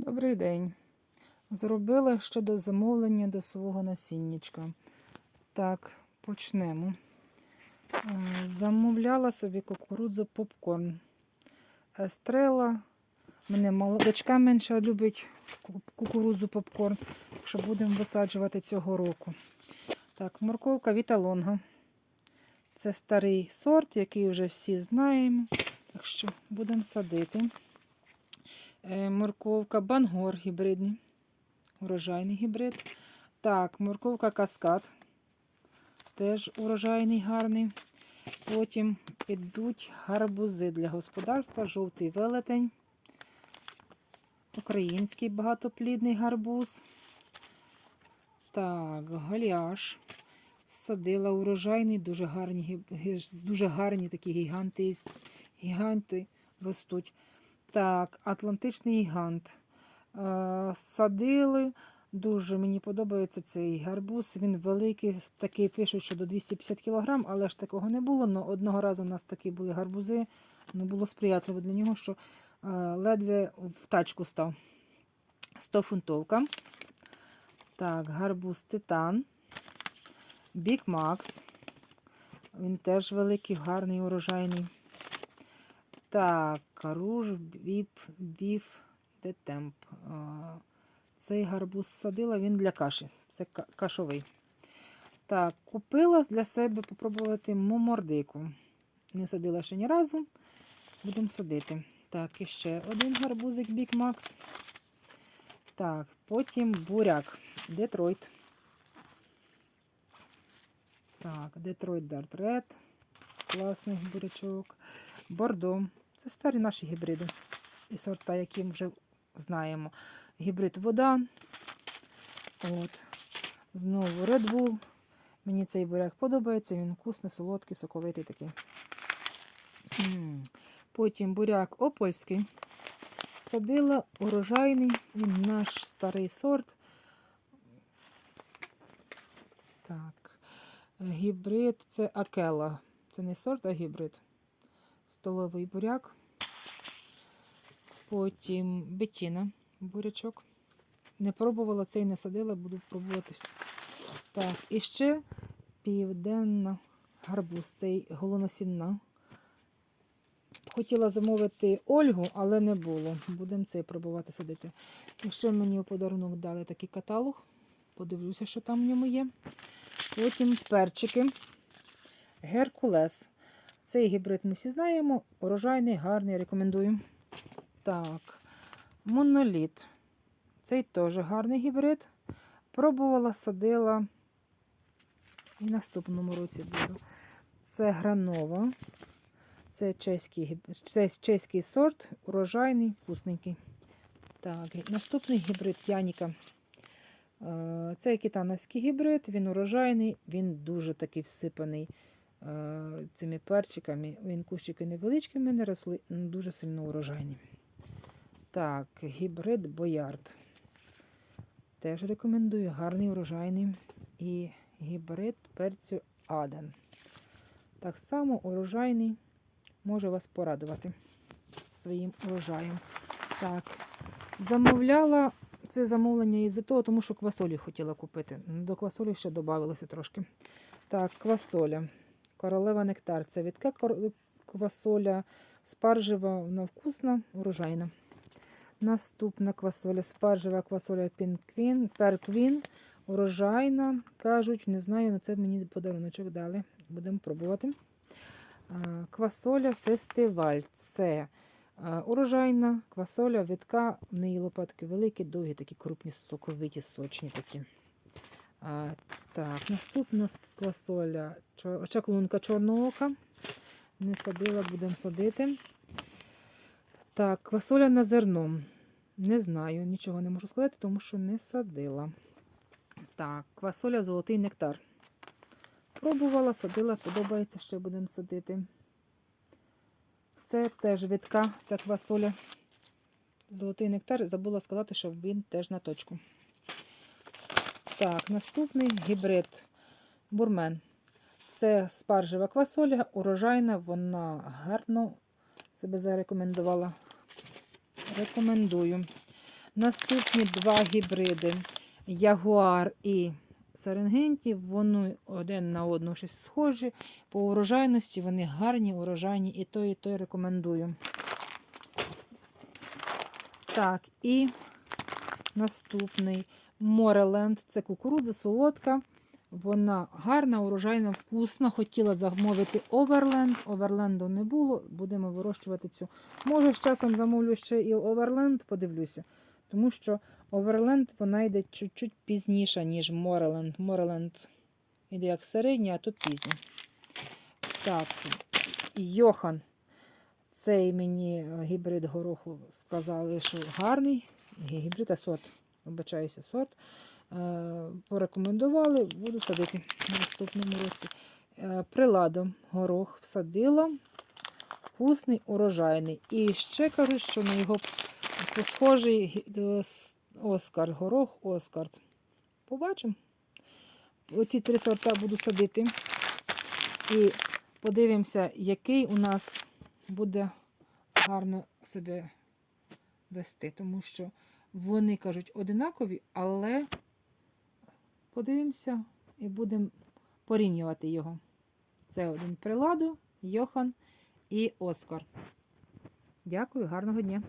Добрий день. Зробила щодо замовлення до свого насіннячка. Так, почнемо. Е, Замовляла собі кукурудзу попкорн. Естрела. Мене мала дочка менша любить кукурудзу попкорн, що будемо висаджувати цього року. Так, морковка Віталонга. Це старий сорт, який вже всі знаємо. Так що будемо садити. Е, Морковка Бангор гібридний. Урожайний гібрид. Так, морковка Каскад. Теж урожайний гарний. Потім ідуть гарбузи для господарства, жовтий велетень. Український багатоплідний гарбуз. Так, галяш. Садила урожайний, дуже гарні, дуже гарні такі гіганти, гіганти ростуть. Так, Атлантичний гігант. Е, садили. Дуже мені подобається цей гарбуз. Він великий, такий пишуть, що до 250 кг, але ж такого не було. Но одного разу у нас такі були гарбузи. Ну, було сприятливо для нього, що е, ледве в тачку став. 100 фунтовка. Так, гарбуз Титан. Бік Макс. Він теж великий, гарний, урожайний. Так, руж віп, біф де темп. Цей гарбуз садила він для каші. Це кашовий. Так, купила для себе попробувати момордику. Не садила ще ні разу. Будемо садити. Так, і ще один гарбузик Бік Макс. Так, потім буряк. Детройт. Так, Детройт Дарт Ред. Класний бурячок. Бордо. Це старі наші гібриди. І сорта, які ми вже знаємо. Гібрид вода. От. Знову Red Bull. Мені цей буряк подобається, він вкусний, солодкий, соковитий такий. Потім буряк опольський. Садила урожайний, він наш старий сорт. Так. Гібрид це Акела. Це не сорт, а гібрид. Столовий буряк. Потім бетіна, бурячок. Не пробувала цей не садила, буду пробувати. Так, і ще південна гарбуз, цей голоносінна. Хотіла замовити Ольгу, але не було. Будемо цей пробувати садити. І ще мені у подарунок дали такий каталог. Подивлюся, що там в ньому є. Потім перчики. Геркулес. Цей гібрид ми всі знаємо. Урожайний, гарний, рекомендую. Так, моноліт. Цей теж гарний гібрид. Пробувала, садила. І в наступному році буду. Це гранова. Це чеський, це чеський сорт, урожайний, вкусненький. Так, наступний гібрид Яніка. Е, Це китановський гібрид, він урожайний, він дуже такий всипаний цими перчиками. Він кущики невеличкі в мене росли, дуже сильно урожайні. Так, гібрид Боярд. Теж рекомендую, гарний урожайний. І гібрид перцю Аден. Так само урожайний, може вас порадувати своїм урожаєм. Так, замовляла це замовлення із-за того, тому що квасолі хотіла купити. До квасолі ще додавалося трошки. Так, квасоля. Королева нектар. Це відка квасоля спаржева, вона вкусна, урожайна. Наступна квасоля, спаржева квасоля пінквін, перквін, урожайна. Кажуть, не знаю, але це мені подаруночок дали. Будемо пробувати. Квасоля фестиваль. Це урожайна квасоля, витка, в неї лопатки великі, довгі, такі крупні, соковиті, сочні такі. Так, наступна квасоля, чаклунка чорного ока. Не садила, будемо садити. Так, квасоля на зерно. Не знаю, нічого не можу сказати, тому що не садила. Так, квасоля золотий нектар. Пробувала, садила, подобається, ще будемо садити. Це теж витка, ця квасоля. Золотий нектар. Забула сказати, що він теж на точку. Так, наступний гібрид бурмен. Це спаржева квасоля, урожайна, вона гарно себе зарекомендувала. Рекомендую. Наступні два гібриди Ягуар і Серенгенті. Вони один на одного щось схожі. По урожайності вони гарні, урожайні, і той, і той рекомендую. Так, і наступний Мореленд. Це кукурудза солодка. Вона гарна, урожайна, вкусна. Хотіла замовити Оверленд. Оверленду не було. Будемо вирощувати цю. Може, з часом замовлю ще і Оверленд, подивлюся. Тому що Оверленд вона йде чуть-чуть пізніше, ніж Мореленд. Мореленд йде як середня, а то пізня. Так, Йохан. Цей мені е, гібрид гороху сказали, що гарний. Гібрид, а сорт. Вибачаюся, сорт. Е, Порекомендували, буду садити в наступному році. Е, Приладом горох садила. Вкусний, урожайний. І ще кажуть, що на його схожий Оскар, горох Оскар. Побачимо. Оці три сорта буду садити. І подивимося, який у нас буде гарно себе вести. Тому що вони кажуть одинакові, але подивимося і будемо порівнювати його. Це один приладу, Йохан і Оскар. Дякую, гарного дня!